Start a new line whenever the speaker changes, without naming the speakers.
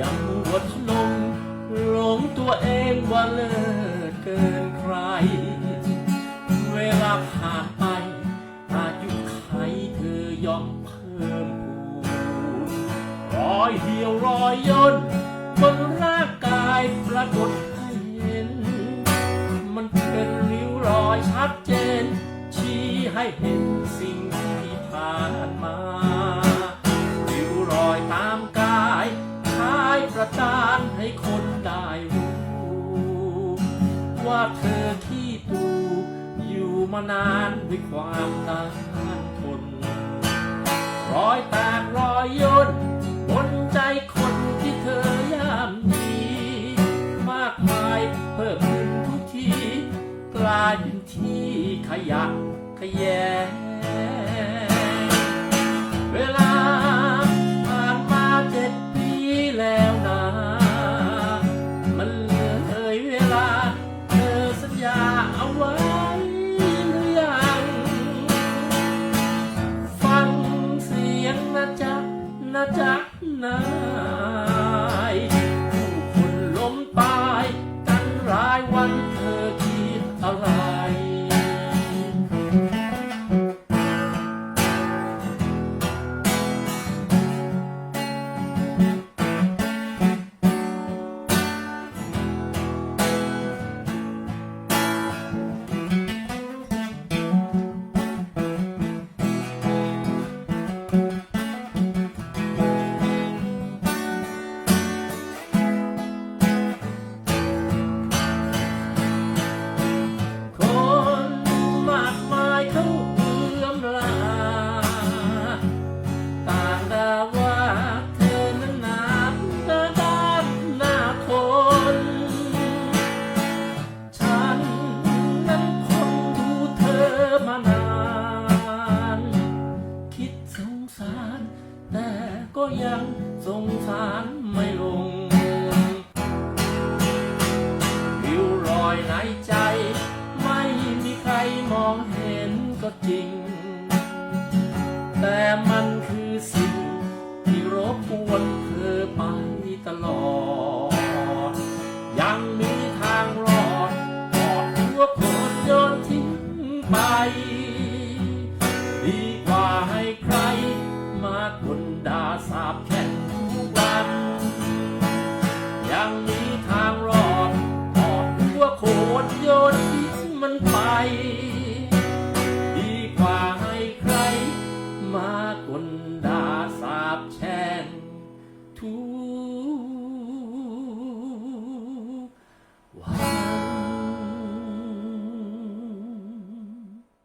ยังอดลงหลงตัวเองว่าเลิศเกินใคร เวลาผ่านไป อายุไขเธอยอมเพิ่มพูนรอยเหี่ยวรอยย่นบนร่างกายปรากฏให้เห็น มันเป็นริ้วรอยชัดเจน ชี้ให้เห็นสิ่ง คนได้รู้ ว่าเธอที่ตูอยู่มานานด้วยความต้านทนร้อยแตกรอยย่นบนใจคนที่เธอย่ำยีมากมายเพิ่มขึ้นทุกที กลายเป็นที่ขยะขยง แต่ก็ยังสงสารไม่ลงริ้วรอยในใจ ไม่มีใครมองเห็นก็จริง แต่มันคือสิ่งที่รบกวนเธอไปตลอด ยังมีทางรอดกอดหัวโคนโยนทิ้งไป ดโยนทิ้งมันไป ดีกว่าให้ใคร มากลด่าสาบแช่งทุก